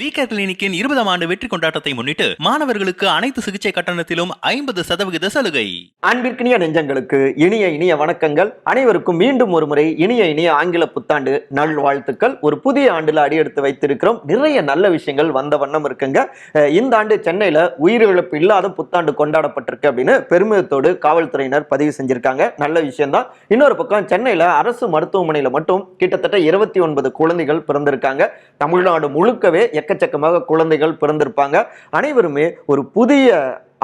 VK கிளினிக்கின் இருபதாம் ஆண்டு வெற்றி கொண்டாட்டத்தை முன்னிட்டு மாணவர்களுக்கு அனைத்து சிகிச்சை கட்டணத்திலும் ஐம்பது சதவிகித சலுகை. அன்பிற்கினிய நெஞ்சங்களுக்கு இனிய இனிய வணக்கங்கள். அனைவருக்கும் மீண்டும் ஒரு முறை இனிய இனிய ஆங்கில புத்தாண்டு நல்வாழ்த்துக்கள். ஒரு புதிய ஆண்டுல அடியெடுத்து வைத்திருக்கிறோம். நிறைய நல்ல விஷயங்கள் வந்த வண்ணம் இருக்குங்க. இந்த ஆண்டு சென்னையில உயிரிழப்பு இல்லாத புத்தாண்டு கொண்டாடப்பட்டிருக்கு அப்படின்னு பெருமிதத்தோடு காவல்துறையினர் பதிவு செஞ்சிருக்காங்க. நல்ல விஷயம்தான். இன்னொரு பக்கம் சென்னையில அரசு மருத்துவமனையில மட்டும் கிட்டத்தட்ட இருபத்தி ஒன்பது குழந்தைகள் பிறந்திருக்காங்க. தமிழ்நாடு முழுக்கவே எக்கச்சக்கமாக குழந்தைகள் பிறந்திருப்பாங்க. அனைவருமே ஒரு புதிய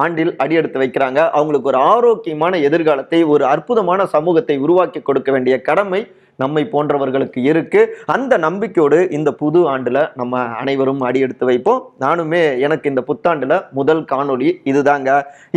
ஆண்டில் அடியெடுத்து வைக்கிறாங்க. அவங்களுக்கு ஒரு ஆரோக்கியமான எதிர்காலத்தை ஒரு அற்புதமான சமூகத்தை உருவாக்கி கொடுக்க வேண்டிய கடமை நம்மை போன்றவர்களுக்கு இருக்கு. அந்த நம்பிக்கையோடு இந்த புது ஆண்டுல நம்ம அனைவரும் அடியெடுத்து வைப்போம். நானுமே எனக்கு இந்த புத்தாண்டுல முதல் காணொளி இதுதாங்க.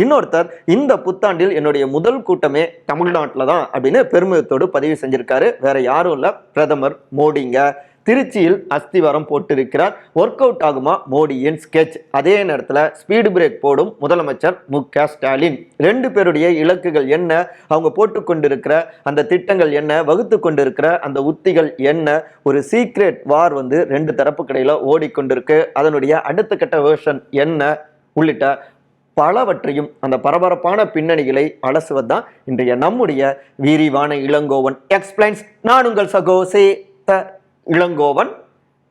இன்னொருத்தர் இந்த புத்தாண்டில் என்னுடைய முதல் கூட்டமே தமிழ்நாட்டில் தான் அப்படின்னு பெருமிதத்தோடு பதிவு செஞ்சிருக்காரு. வேற யாரும் இல்லை பிரதமர் மோடிங்க. திருச்சியில் அஸ்திவாரம் போட்டிருக்கிறார். ஒர்க் அவுட் ஆகுமா? மோடியின் ஸ்கெட்ச் அதே நேரத்தில் ஸ்பீடு பிரேக் போடும் முதலமைச்சர் மு க ஸ்டாலின். ரெண்டு பேருடைய இலக்குகள் என்ன? அவங்க போட்டுக்கொண்டிருக்கிற அந்த திட்டங்கள் என்ன? வகுத்து கொண்டிருக்கிற அந்த உத்திகள் என்ன? ஒரு சீக்ரெட் வார் வந்து ரெண்டு தரப்பு கடையில் ஓடிக்கொண்டிருக்கு. அதனுடைய அடுத்த கட்ட வேர்ஷன் என்ன? உள்ளிட்ட பலவற்றையும் அந்த பரபரப்பான பின்னணிகளை அலசுவது தான் இன்றைய நம்முடைய விரிவான இளங்கோவன். எக்ஸ்பிளைன்ஸ் நான் உங்கள் சகோசே த இளங்கோவன்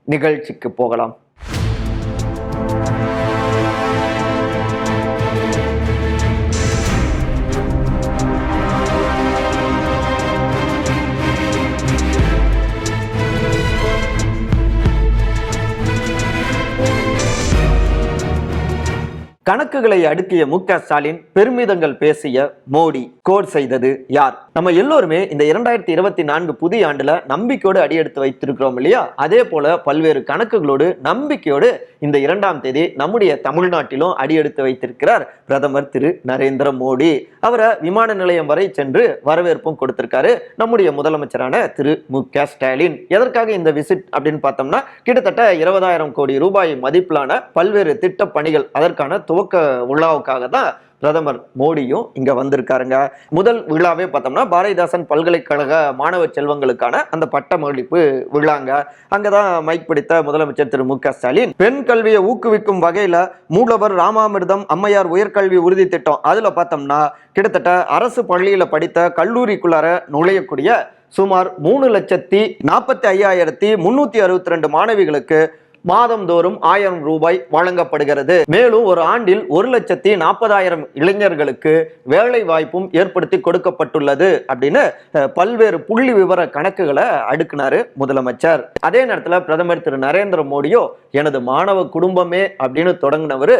நிகழ்ச்சிக்கு போகலாம். கணக்குகளை அடுக்கிய மு ஸ்டாலின் பெருமிதங்கள் பேசிய மோடி. கோட் செய்தது யார்? நம்ம எல்லோருமே இந்த இரண்டாயிரத்தி இருபத்தி நான்கு புதிய ஆண்டுல நம்பிக்கையோடு அடியெடுத்து வைத்திருக்கிறோம் இல்லையா? அதே போல பல்வேறு கணக்குகளோடு நம்பிக்கையோடு இந்த இரண்டாம் தேதி நம்முடைய தமிழ்நாட்டிலும் அடியெடுத்து வைத்திருக்கிறார் பிரதமர் திரு நரேந்திர மோடி. அவரை விமான நிலையம் வரை சென்று வரவேற்பும் கொடுத்திருக்காரு நம்முடைய முதலமைச்சரான திரு மு ஸ்டாலின். எதற்காக இந்த விசிட் அப்படின்னு பார்த்தோம்னா கிட்டத்தட்ட இருபதாயிரம் கோடி ரூபாய் மதிப்பிலான பல்வேறு திட்ட பணிகள் அதற்கான துவக்க விழாவுக்காக தான் பிரதமர் மோடியும் இங்கே வந்திருக்காருங்க. முதல் விழாவே பார்த்தோம்னா பாரதிதாசன் பல்கலைக்கழக மாணவ செல்வங்களுக்கான அந்த பட்டமளிப்பு விழாங்க. அங்கதான் மைக் பிடித்த முதலமைச்சர் திரு மு க ஸ்டாலின். பெண் கல்வியை ஊக்குவிக்கும் வகையில் மூலவர் ராமாமிர்தம் அம்மையார் உயர்கல்வி உறுதி திட்டம். அதில் பார்த்தோம்னா கிட்டத்தட்ட அரசு பள்ளியில் படித்த கல்லூரிக்குள்ளார நுழையக்கூடிய சுமார் மூணு லட்சத்தி நாற்பத்தி ஐயாயிரத்தி முன்னூற்றி அறுபத்தி ரெண்டு மாணவிகளுக்கு மாதந்தோறும் ஆயிரம் ரூபாய் வழங்கப்படுகிறது. மேலும் ஒரு ஆண்டில் ஒரு லட்சத்தி நாற்பதாயிரம் இளைஞர்களுக்கு வேலை வாய்ப்பும் ஏற்படுத்தி கொடுக்கப்பட்டுள்ளது அப்படின்னு பல்வேறு புள்ளி விவர கணக்குகளை அடுக்குனாரு முதலமைச்சர். அதே நேரத்தில் பிரதமர் திரு நரேந்திர மோடியோ எனது மாணவ குடும்பமே அப்படின்னு தொடங்கினவர்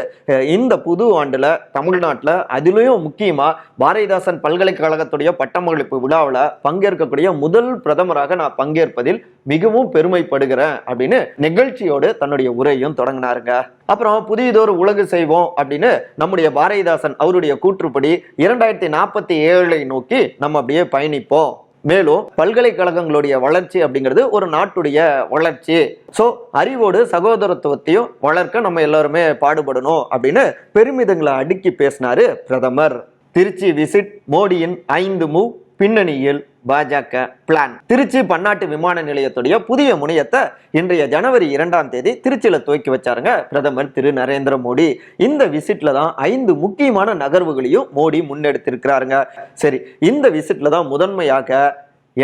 இந்த புது ஆண்டுல தமிழ்நாட்டில் அதிலையும் முக்கியமா பாரதிதாசன் பல்கலைக்கழகத்துடைய பட்டமளிப்பு விழாவில் பங்கேற்கக்கூடிய முதல் பிரதமராக நான் பங்கேற்பதில் மிகவும் பெருமைப்படுகிறேன் அப்படின்னு நிகழ்ச்சியோடு தன்னுடைய உரையும் தொடங்கினாருங்க. அப்புறம் புதியதொரு உலகு செய்வோம் அப்படின்னு நம்முடைய பாரதிதாசன் அவருடைய கூற்றுப்படி இரண்டாயிரத்தி நாற்பத்தி ஏழை நோக்கி நம்ம அப்படியே பயணிப்போம். மேலும் பல்கலைக்கழகங்களுடைய வளர்ச்சி அப்படிங்கிறது ஒரு நாட்டுடைய வளர்ச்சி. ஸோ அறிவோடு சகோதரத்துவத்தையும் வளர்க்க நம்ம எல்லாருமே பாடுபடணும் அப்படின்னு பெருமிதங்களை அடுக்கி பேசினாரு பிரதமர். திருச்சி விசிட் மோடியின் ஐந்து மூவ் பின்னணியில் பாஜக பிளான். திருச்சி பன்னாட்டு விமான நிலையத்துடைய புதிய முனையத்தை இன்றைய ஜனவரி இரண்டாம் தேதி திருச்சியில துவக்கி வச்சாருங்க பிரதமர் திரு நரேந்திர மோடி. இந்த விசிட்ல தான் ஐந்து முக்கியமான நகர்வுகளையும் மோடி முன்னெடுத்திருக்கிறாருங்க. சரி இந்த விசிட்ல தான் முதன்மையாக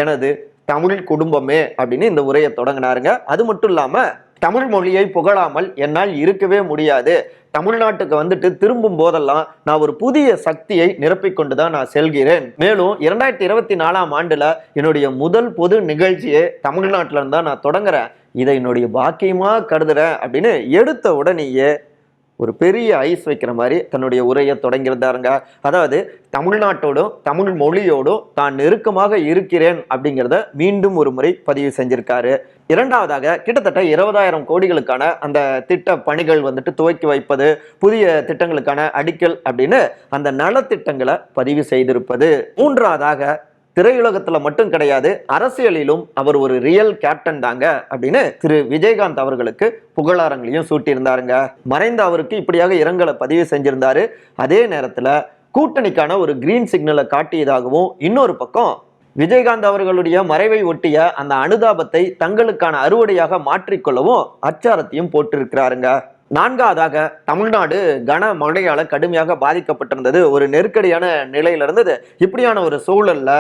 எனது தமிழ் குடும்பமே அப்படின்னு இந்த உரையை தொடங்கினாருங்க. அது மட்டும் இல்லாமல் தமிழ் மொழியை புகழாமல் என்னால் இருக்கவே முடியாது. தமிழ்நாட்டுக்கு வந்துட்டு திரும்பும் போதெல்லாம் நான் ஒரு புதிய சக்தியை நிரப்பிக் தான் நான் செல்கிறேன். மேலும் இரண்டாயிரத்தி இருபத்தி நாலாம் ஆண்டுல என்னுடைய முதல் பொது நிகழ்ச்சியை தமிழ்நாட்டில இருந்தா நான் தொடங்குறேன். இதை என்னுடைய பாக்கியமா கருதுறேன் அப்படின்னு எடுத்த உடனேயே ஒரு பெரிய ஐஸ் வைக்கிற மாதிரி தன்னுடைய உரையை தொடங்கியிருந்தாருங்க. அதாவது தமிழ்நாட்டோடும் தமிழ் மொழியோடும் தான் நெருக்கமாக இருக்கிறேன் அப்படிங்கிறத மீண்டும் ஒரு முறை பதிவு செஞ்சிருக்காரு. இரண்டாவதாக கிட்டத்தட்ட இருபதாயிரம் கோடிகளுக்கான அந்த திட்ட பணிகள் வந்துட்டு துவக்கி வைப்பது புதிய திட்டங்களுக்கான அடிக்கல் அப்படின்னு அந்த நலத்திட்டங்களை பதிவு செய்திருப்பது. மூன்றாவதாக திரையுலகத்துல மட்டும் கிடையாது அரசியலிலும் அவர் ஒரு ரியல் கேப்டன் தாங்க அப்படின்னு திரு விஜயகாந்த் அவர்களுக்கு புகழாரங்களையும் சூட்டியிருந்தாருங்க. மறைந்த அவருக்கு இப்படியாக இரங்கலை பதிவு செஞ்சிருந்தாரு. அதே நேரத்துல கூட்டணிக்கான ஒரு கிரீன் சிக்னலை காட்டியதாகவும் இன்னொரு பக்கம் விஜயகாந்த் அவர்களுடைய மறைவை ஒட்டிய அந்த அனுதாபத்தை தங்களுக்கான அறுவடையாக மாற்றிக்கொள்ளவும் அச்சாரத்தையும் போட்டிருக்கிறாருங்க. நான்காவதாக தமிழ்நாடு கனமழையால கடுமையாக பாதிக்கப்பட்டிருந்தது. ஒரு நெருக்கடியான நிலையில இருந்தது இப்படியான ஒரு சூழல்ல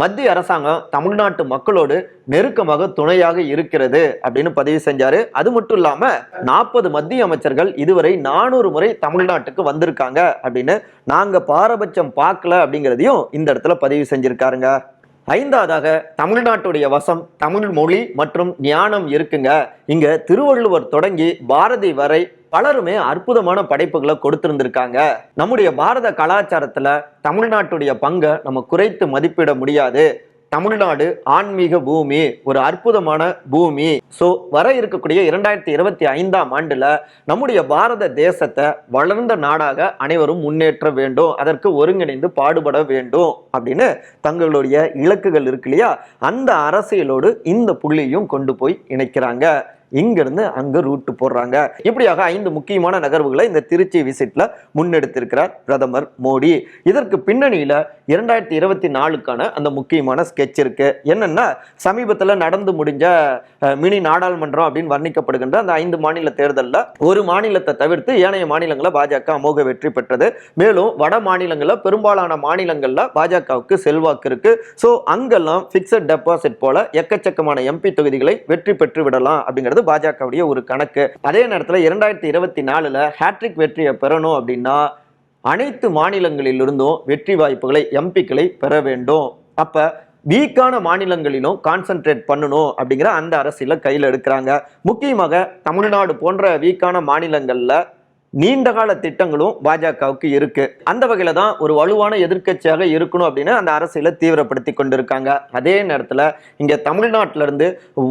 மத்திய அரசாங்கம் தமிழ்நாட்டு மக்களோடு நெருக்கமாக துணையாக இருக்கிறது அப்படின்னு பதிவு செஞ்சாரு. அது மட்டும் இல்லாம நாற்பது மத்திய அமைச்சர்கள் இதுவரை நானூறு முறை தமிழ்நாட்டுக்கு வந்திருக்காங்க அப்படின்னு நாங்க பாரபட்சம் பார்க்கல அப்படிங்கிறதையும் இந்த இடத்துல பதிவு செஞ்சிருக்காருங்க. ஐந்தாவதாக தமிழ்நாட்டுடைய வசம் தமிழ் மொழி மற்றும் ஞானம் இருக்குங்க. இங்க திருவள்ளுவர் தொடங்கி பாரதி வரை பலருமே அற்புதமான படைப்புகளை கொடுத்திருந்திருக்காங்க. நம்முடைய பாரத கலாச்சாரத்துல தமிழ்நாட்டுடைய பங்கை நம்ம குறைத்து மதிப்பிட முடியாது. தமிழ்நாடு ஆன்மீக பூமி ஒரு அற்புதமான பூமி. ஸோ வர இருக்கக்கூடிய இரண்டாயிரத்தி இருபத்தி ஐந்தாம் ஆண்டில் நம்முடைய பாரத தேசத்தை வளர்ந்த நாடாக அனைவரும் முன்னேற்ற வேண்டும் அதற்கு ஒருங்கிணைந்து பாடுபட வேண்டும் அப்படின்னு தங்களுடைய இலக்குகள் இருக்கு இல்லையா? அந்த அரசியலோடு இந்த புள்ளியும் கொண்டு போய் இணைக்கிறாங்க. இங்கிருந்து அங்கே ரூட்டு போடுறாங்க. இப்படியாக ஐந்து முக்கியமான நகர்வுகளை இந்த திருச்சி விசிட்ல முன்னெடுத்திருக்கிறார் பிரதமர் மோடி. இதற்கு பின்னணியில இரண்டாயிரத்தி இருபத்தி நாலுக்கான அந்த முக்கியமான ஸ்கெட்ச் இருக்கு. என்னன்னா சமீபத்தில் நடந்து முடிஞ்ச மினி நாடாளுமன்றம் அப்படின்னு வர்ணிக்கப்படுகின்ற அந்த ஐந்து மாநில தேர்தலில் ஒரு மாநிலத்தை தவிர்த்து ஏனைய மாநிலங்களை பாஜக அமோக வெற்றி பெற்றது. மேலும் வட மாநிலங்களில் பெரும்பாலான மாநிலங்களில் பாஜகவுக்கு செல்வாக்கு இருக்கு. ஸோ அங்கெல்லாம் பிக்சட் டெபாசிட் போல எக்கச்சக்கமான எம்பி தொகுதிகளை வெற்றி பெற்று விடலாம் அப்படிங்கிறது பாஜகவுடைய ஒரு கணக்கு. அதே நேரத்தில் இரண்டாயிரத்தி இருபத்தி நாலுல ஹேட்ரிக் வெற்றியை பெறணும் அப்படின்னா அனைத்து மாநிலங்களிலிருந்தும் வெற்றி வாய்ப்புகளை எம்பிக்களை பெற வேண்டும். அப்ப வீக்கான மாநிலங்களிலும் கான்சென்ட்ரேட் பண்ணணும் அப்படிங்கிற அந்த அரசியல கையில் எடுக்கிறாங்க. முக்கியமாக தமிழ்நாடு போன்ற வீக்கான மாநிலங்களில் நீண்டகால திட்டங்களும் பாஜகவுக்கு இருக்கு. அந்த வகையில தான் ஒரு வலுவான எதிர்க்கட்சியாக இருக்கணும் அப்படின்னு அந்த அரசியலை தீவிரப்படுத்தி கொண்டிருக்காங்க. அதே நேரத்தில் இங்க தமிழ்நாட்டிலிருந்து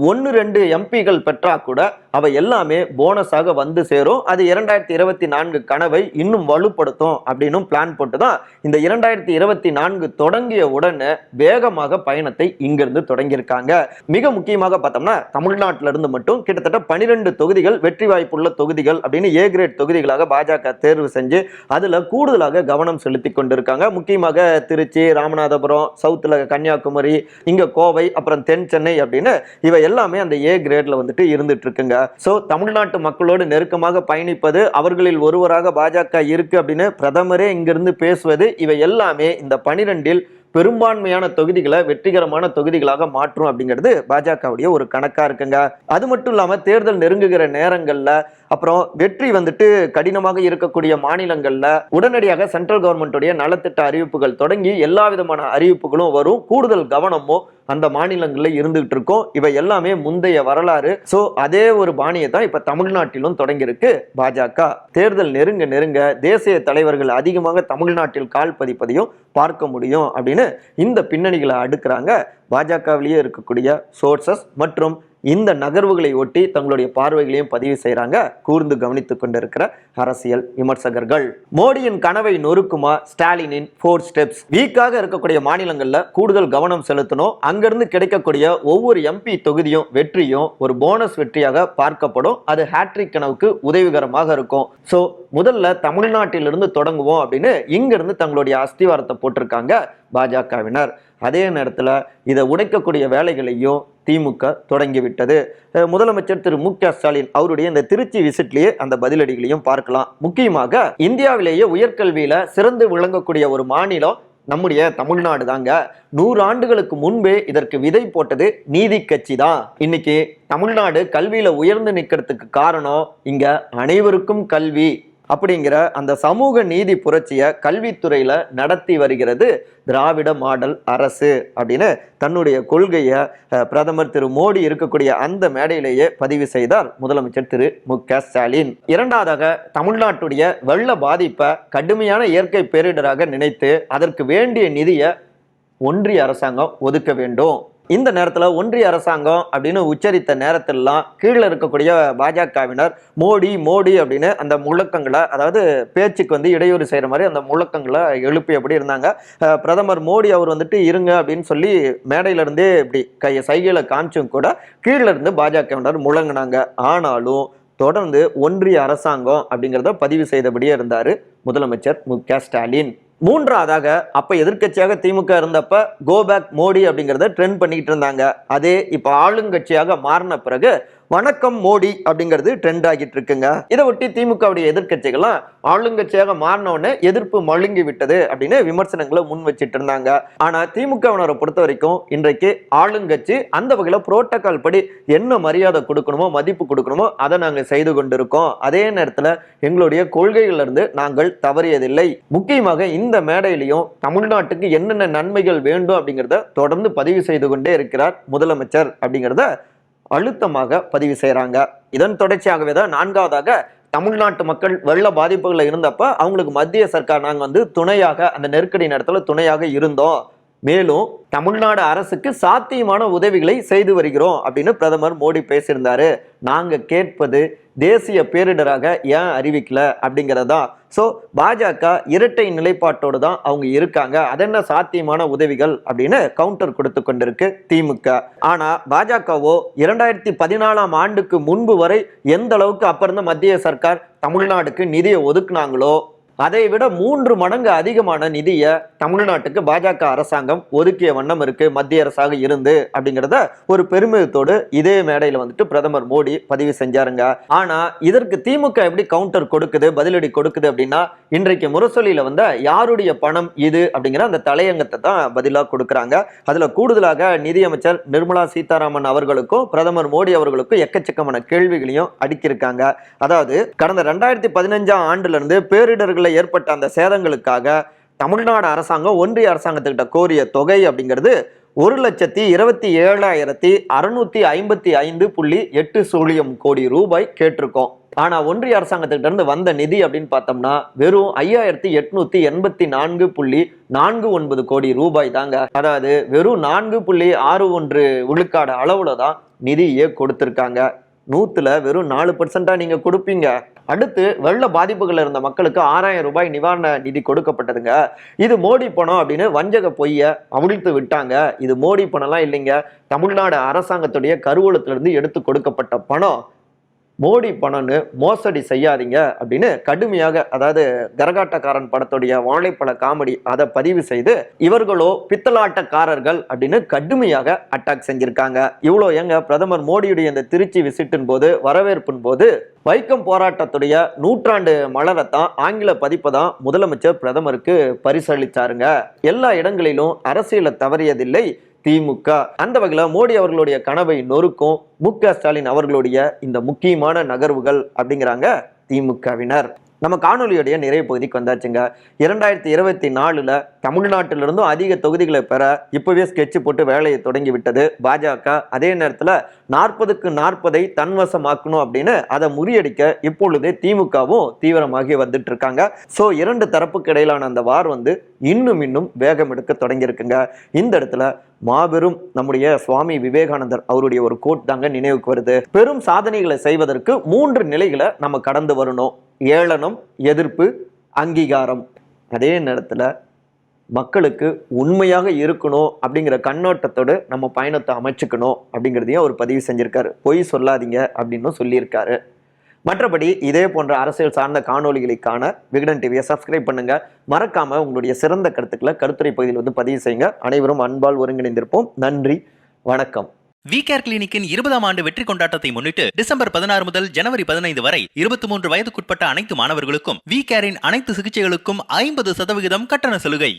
ஒன்று ரெண்டு எம்பிகள் பெற்றா கூட அவை எல்லாமே போனஸாக வந்து சேரும். அது இரண்டாயிரத்தி இருபத்தி நான்கு கனவை இன்னும் வலுப்படுத்தும் அப்படின்னும் பிளான் போட்டு தான் இந்த இரண்டாயிரத்தி இருபத்தி நான்கு தொடங்கிய உடனே வேகமாக பயணத்தை இங்கிருந்து தொடங்கியிருக்காங்க. மிக முக்கியமாக பார்த்தோம்னா தமிழ்நாட்டில இருந்து மட்டும் கிட்டத்தட்ட பனிரெண்டு தொகுதிகள் வெற்றி வாய்ப்புள்ள தொகுதிகள் அப்படின்னு ஏ கிரேட் தொகுதிகளாக பாஜக தேர்வு செஞ்சு அதுல கூடுதலாக கவனம் செலுத்தி கொண்டிருக்காங்க. முக்கியமாக திருச்சி ராமநாதபுரம் சவுத்துல கன்னியாகுமரி இங்க கோவை அப்புறம் தென் சென்னை அப்படின்னு இவை எல்லாமே அந்த ஏ கிரேட்ல வந்துட்டு இருந்துட்டு இருக்குங்க. சோ தமிழ்நாட்டு மக்களோடு நெருக்கமாக பயணிப்பது அவர்களில் ஒருவராக பாஜக இருக்கு அப்படின்னு பிரதமரே இங்கிருந்து பேசுவது இவை எல்லாமே இந்த பனிரெண்டில் பெரும்பான்மையான தொகுதிகளை வெற்றிகரமான தொகுதிகளாக மாற்றும் அப்படிங்கிறது பாஜகவுடைய ஒரு கணக்கா இருக்குங்க. அது மட்டும் இல்லாமல் தேர்தல் நெருங்குகிற நேரங்களில் அப்புறம் வெற்றி வந்துட்டு கடினமாக இருக்கக்கூடிய மாநிலங்கள்ல உடனடியாக சென்ட்ரல் கவர்மெண்ட்டுடைய நலத்திட்ட அறிவிப்புகள் தொடங்கி எல்லா விதமான அறிவிப்புகளும் வரும். கூடுதல் கவனமும் அந்த மாநிலங்களில் இருந்துகிட்டு இருக்கோம். இவை எல்லாமே முந்தைய வரலாறு. சோ அதே ஒரு பாணியை தான் இப்ப தமிழ்நாட்டிலும் தொடங்கியிருக்கு பாஜக. தேர்தல் நெருங்க நெருங்க தேசிய தலைவர்கள் அதிகமாக தமிழ்நாட்டில் கால் பதிப்பதையும் பார்க்க முடியும் அப்படின்னு இந்த பின்னணிகளை அடுக்கிறாங்க பாஜகவிலேயே இருக்கக்கூடிய சோர்சஸ் மற்றும் இந்த நகர்வுகளை ஒட்டி தங்களுடைய பார்வைகளையும் பதிவு செய்கிறாங்க கூர்ந்து கவனித்துக் கொண்டிருக்கிற அரசியல் விமர்சகர்கள். மோடியின் கனவை நொறுக்குமா ஸ்டாலினின் ஃபோர் ஸ்டெப்ஸ் வீக்காக இருக்கக்கூடிய மாநிலங்களில் கூடுதல் கவனம் செலுத்தணும். அங்கிருந்து கிடைக்கக்கூடிய ஒவ்வொரு எம்பி தொகுதியும் வெற்றியும் ஒரு போனஸ் வெற்றியாக பார்க்கப்படும். அது ஹேட்ரிக் கனவுக்கு உதவிகரமாக இருக்கும். ஸோ முதல்ல தமிழ்நாட்டிலிருந்து தொடங்குவோம் அப்படின்னு இங்கிருந்து தங்களுடைய அஸ்திவாரத்தை போட்டிருக்காங்க பாஜகவினர். அதே நேரத்தில் இதை உடைக்கக்கூடிய வேலைகளையும் திமுக தொடங்கிவிட்டது. முதலமைச்சர் திரு மு க ஸ்டாலின் அவருடைய இந்த திருச்சி விசிட்லேயே அந்த பதிலடிகளையும் பார்க்கலாம். முக்கியமாக இந்தியாவிலேயே உயர்கல்வியில சிறந்து விளங்கக்கூடிய ஒரு மாநிலம் நம்முடைய தமிழ்நாடு தாங்க நூறு ஆண்டுகளுக்கு முன்பே இதற்கு விதை போட்டது நீதி கட்சி தான். இன்னைக்கு தமிழ்நாடு கல்வியில உயர்ந்து நிற்கிறதுக்கு காரணம் இங்க அனைவருக்கும் கல்வி. அப்படிங்கிற அந்த சமூக நீதி புரட்சியை கல்வித்துறையில் நடத்தி வருகிறது திராவிட மாடல் அரசு அப்படின்னு தன்னுடைய கொள்கையை பிரதமர் திரு மோடி இருக்கக்கூடிய அந்த மேடையிலேயே பதிவு செய்தார் முதலமைச்சர் திரு மு க ஸ்டாலின். இரண்டாவதாக தமிழ்நாட்டுடைய வெள்ள பாதிப்பை கடுமையான இயற்கை பேரிடராக நினைத்து அதற்கு வேண்டிய நிதியை ஒன்றிய அரசாங்கம் ஒதுக்க வேண்டும். இந்த நேரத்தில் ஒன்றிய அரசாங்கம் அப்படின்னு உச்சரித்த நேரத்திலலாம் கீழே இருக்கக்கூடிய பாஜகவினர் மோடி மோடி அப்படின்னு அந்த முழக்கங்களை அதாவது பேச்சுக்கு வந்து இடையூறு செய்கிற மாதிரி அந்த முழக்கங்களை எழுப்பியபடி இருந்தாங்க. பிரதமர் மோடி அவர் வந்துட்டு இருங்க அப்படின்னு சொல்லி மேடையிலிருந்தே இப்படி கையை சைகையில் காமிச்சும் கூட கீழே இருந்து பாஜகவினர் முழங்கினாங்க. ஆனாலும் தொடர்ந்து ஒன்றிய அரசாங்கம் அப்படிங்கிறத பதிவு செய்தபடியே இருந்தார் முதலமைச்சர் மு க ஸ்டாலின். மூன்றாவதாக அப்போ எதிர்க்கட்சியாக திமுக இருந்தப்ப கோபேக் மோடி அப்படிங்கிறத ட்ரெண்ட் பண்ணிக்கிட்டு இருந்தாங்க. அதே இப்போ ஆளுங்கட்சியாக மாறின பிறகு வணக்கம் மோடி அப்படிங்கிறது ட்ரெண்ட் ஆகிட்டு இருக்குங்க. இதை ஒட்டி திமுகவுடைய எதிர்க்கட்சிகள்லாம் ஆளுங்கட்சியாக மாறினோடனே எதிர்ப்பு மழுங்கி விட்டது அப்படின்னு விமர்சனங்களை முன் வச்சிட்டு இருந்தாங்க. ஆனா திமுகவினரை பொறுத்த வரைக்கும் இன்றைக்கு ஆளுங்கட்சி அந்த வகையில புரோட்டோகால் படி என்ன மரியாதை கொடுக்கணுமோ மதிப்பு கொடுக்கணுமோ அதை நாங்கள் செய்து கொண்டிருக்கோம். அதே நேரத்தில் எங்களுடைய கொள்கைகளிலிருந்து நாங்கள் தவறியதில்லை. முக்கியமாக இந்த மேடையிலையும் தமிழ்நாட்டுக்கு என்னென்ன நன்மைகள் வேண்டும் அப்படிங்கிறத தொடர்ந்து பதிவு செய்து கொண்டே இருக்கிறார் முதலமைச்சர் அப்படிங்கிறத அழுத்தமாக பதிவு செய்கிறாங்க இதன் தொடர்ச்சியாகவே தான் நான்காவதாக தமிழ்நாட்டு மக்கள் வெள்ள பாதிப்புகளில் இருந்தப்ப அவங்களுக்கு மத்திய சர்க்கார் நாங்கள் வந்து துணையாக அந்த நெருக்கடி நேரத்தில் துணையாக இருந்தோம். மேலும் தமிழ்நாடு அரசுக்கு சாத்தியமான உதவிகளை செய்து வருகிறோம் அப்படின்னு பிரதமர் மோடி பேசியிருந்தாரு. நாங்க கேட்பது தேசிய பேரிடராக ஏன் அறிவிக்கல அப்படிங்கிறதா. ஸோ பாஜக இரட்டை நிலைப்பாட்டோடு தான் அவங்க இருக்காங்க. அதென்ன சாத்தியமான உதவிகள் அப்படின்னு கவுண்டர் கொடுத்து கொண்டிருக்கு திமுக. ஆனால் பாஜகவோ இரண்டாயிரத்தி பதினாலாம் ஆண்டுக்கு முன்பு வரை எந்த அளவுக்கு அப்ப இருந்த மத்திய சர்க்கார் தமிழ்நாடுக்கு நிதியை ஒதுக்குனாங்களோ அதை விட மூன்று மடங்கு அதிகமான நிதியை தமிழ்நாட்டுக்கு பாஜக அரசாங்கம் ஒதுக்கிய வண்ணம் இருக்கு. மத்திய அரசாக இருந்து அப்படிங்கிறத ஒரு பெருமிதத்தோடு இதே மேடையில வந்துட்டு பிரதமர் மோடி பதிவு செஞ்சாருங்க. ஆனா இதற்கு திமுக எப்படி கவுண்டர் கொடுக்குது பதிலடி கொடுக்குது அப்படின்னா இன்றைக்கு முரசொலியில வந்த யாருடைய பணம் இது அப்படிங்கிற அந்த தலையங்கத்தை தான் பதிலா கொடுக்குறாங்க. அதுல கூடுதலாக நிதியமைச்சர் நிர்மலா சீதாராமன் அவர்களுக்கும் பிரதமர் மோடி அவர்களுக்கும் எக்கச்சக்கமான கேள்விகளையும் அடுக்கியிருக்காங்க. அதாவது கடந்த ரெண்டாயிரத்தி பதினஞ்சாம் ஆண்டுல இருந்து பேரிடர்கள் பேரிடர்களில் ஏற்பட்ட அந்த சேதங்களுக்காக தமிழ்நாடு அரசாங்கம் ஒன்றிய அரசாங்கத்துக்கிட்ட கோரிய தொகை அப்படிங்கிறது ஒரு லட்சத்தி இருபத்தி ஏழாயிரத்தி அறுநூத்தி ஐம்பத்தி ஐந்து புள்ளி எட்டு சூழியம் கோடி ரூபாய் கேட்டிருக்கோம். ஆனா ஒன்றிய அரசாங்கத்திட்ட இருந்து வந்த நிதி அப்படின்னு பார்த்தோம்னா வெறும் ஐயாயிரத்தி எட்நூத்தி எண்பத்தி நான்கு புள்ளி நான்கு ஒன்பது கோடி ரூபாய் தாங்க. அதாவது வெறும் நான்கு புள்ளி ஆறு ஒன்று விழுக்காடு அளவுல தான் நிதியே கொடுத்திருக்காங்க. நூத்துல வெறும் நாலு பர்சன்டா நீங்க கொடுப்பீங்க. அடுத்து வெள்ள பாதிப்புகள் இருந்த மக்களுக்கு ஆறாயிரம் ரூபாய் நிவாரண நிதி கொடுக்கப்பட்டதுங்க. இது மோடி பணம் அப்படின்னு வஞ்சக பொய்ய அமுழ்த்து விட்டாங்க. இது மோடி பணம்லாம் இல்லைங்க. தமிழ்நாடு அரசாங்கத்துடைய கருவூலத்திலிருந்து எடுத்து கொடுக்கப்பட்ட பணம். மோடி பணம்னு மோசடி செய்யாதீங்க அப்படின்னு கடுமையாக அதாவது கரகாட்டக்காரன் படத்துடைய வாழைப்பழ காமெடி அதை பதிவு செய்து இவர்களோ பித்தலாட்டக்காரர்கள் அப்படின்னு கடுமையாக அட்டாக் செஞ்சிருக்காங்க. இவ்வளோ எங்க பிரதமர் மோடியுடைய இந்த திருச்சி விசிட்டின் போது வரவேற்பின் போது வைக்கம் போராட்டத்துடைய நூற்றாண்டு மலரத்தான் ஆங்கில பதிப்பை தான் முதலமைச்சர் பிரதமருக்கு பரிசளிச்சாருங்க. எல்லா இடங்களிலும் அரசியலை தவறியதில்லை. திமுக. அந்த வகையில் மோடி அவர்களுடைய கனவை நொறுக்கும் மு க ஸ்டாலின் அவர்களுடைய இந்த முக்கியமான நகர்வுகள் அப்படிங்கிறாங்க திமுகவினர். நம்ம காணொலியுடைய நிறைய பகுதிக்கு வந்தாச்சுங்க. இரண்டாயிரத்தி இருபத்தி நாலுல தமிழ்நாட்டிலிருந்தும் அதிக தொகுதிகளை பெற இப்பவே ஸ்கெட்ச் போட்டு வேலையை தொடங்கி விட்டது பாஜக. அதே நேரத்தில் நாற்பதுக்கு நாற்பதை தன்வசமாக்கணும் அப்படின்னு அதை முறியடிக்க இப்பொழுது திமுகவும் தீவிரமாகி வந்துட்டு இருக்காங்க ஸோ இரண்டு தரப்புக்கு இடையிலான அந்த வார் வந்து இன்னும் இன்னும் வேகம் எடுக்க தொடங்கியிருக்குங்க. இந்த இடத்துல மாபெரும் நம்முடைய சுவாமி விவேகானந்தர் அவருடைய ஒரு கோட் தாங்க நினைவுக்கு வருது. பெரும் சாதனைகளை செய்வதற்கு மூன்று நிலைகளை நம்ம கடந்து வரணும். ஏளனம் எதிர்ப்பு அங்கீகாரம். அதே நேரத்தில் மக்களுக்கு உண்மையாக இருக்கணும் அப்படிங்கிற கண்ணோட்டத்தோடு நம்ம பயணத்தை அமைச்சுக்கணும் அப்படிங்கிறதையும் அவர் பதிவு செஞ்சுருக்காரு. பொய் சொல்லாதீங்க அப்படின்னும் சொல்லியிருக்காரு. மற்றபடி இதே போன்ற அரசியல் சார்ந்த காணொளிகளுக்கான விகடன் டிவியை சப்ஸ்கிரைப் பண்ணுங்க. மறக்காம உங்களுடைய சிறந்த கருத்துக்களை கருத்துரை பகுதியில் வந்து பதிவு செய்யுங்க. அனைவரும் அன்பால் ஒருங்கிணைந்திருப்போம். நன்றி. வணக்கம். வி கேர் கிளினிக்கின் இருபதாம் ஆண்டு வெற்றி கொண்டாட்டத்தை முன்னிட்டு டிசம்பர் பதினாறு முதல் ஜனவரி பதினைந்து வரை இருபத்தி மூன்று வயதுக்குட்பட்ட அனைத்து மாணவர்களுக்கும் வி கேரின் அனைத்து சிகிச்சைகளுக்கும் ஐம்பது சதவிகிதம் கட்டண சலுகை.